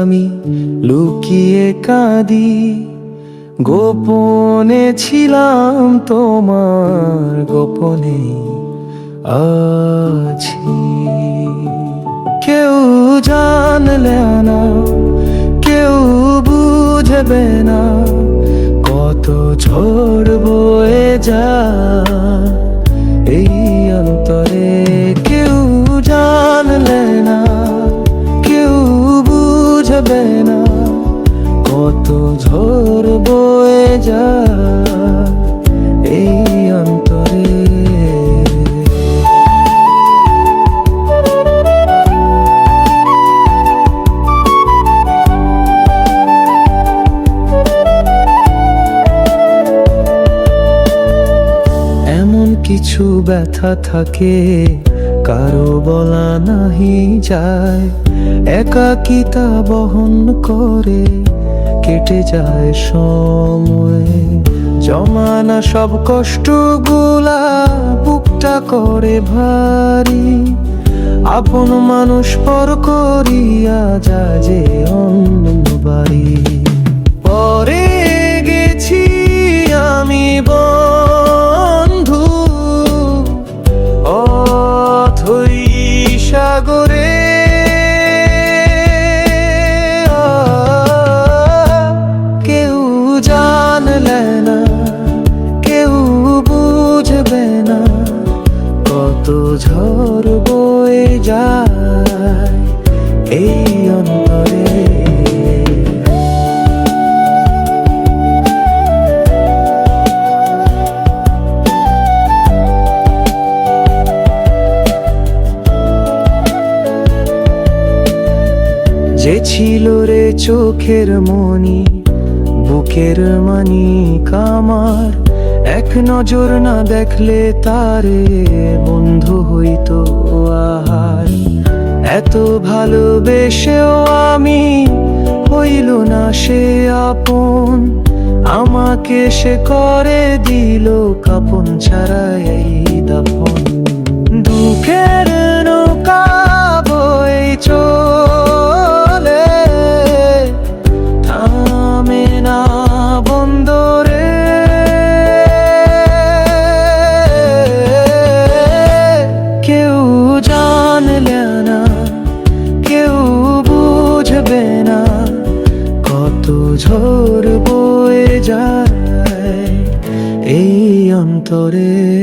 আমি লুকিয়ে কাঁদি, গোপনে ছিলাম তোমার গোপনে আছি। কেউ জানলে না, কেউ বুঝবে না কত ঝড় বয়ে যা এই কিছু ব্যথা থাকে, কারও বলা নাহি যায়। একাকিতা বহন করে, কেটে যায় সময়। জমানা সব কষ্টগুলা বুকটা করে ভারী। আপন মানুষ পর করিয়া যা যে অন্য বাড়ি। ঝড় বয়ে যায় এই অন্তরে। যে ছিল রে চোখের মনি বুকের মানি কামার এক নজর না দেখলে তারে বন্ধু হইত আহার। এত ভালোবেসেও আমি হইল না সে আপন। আমাকে সে করে দিল কাপন ছাড়া এই দাপন। অন্তরে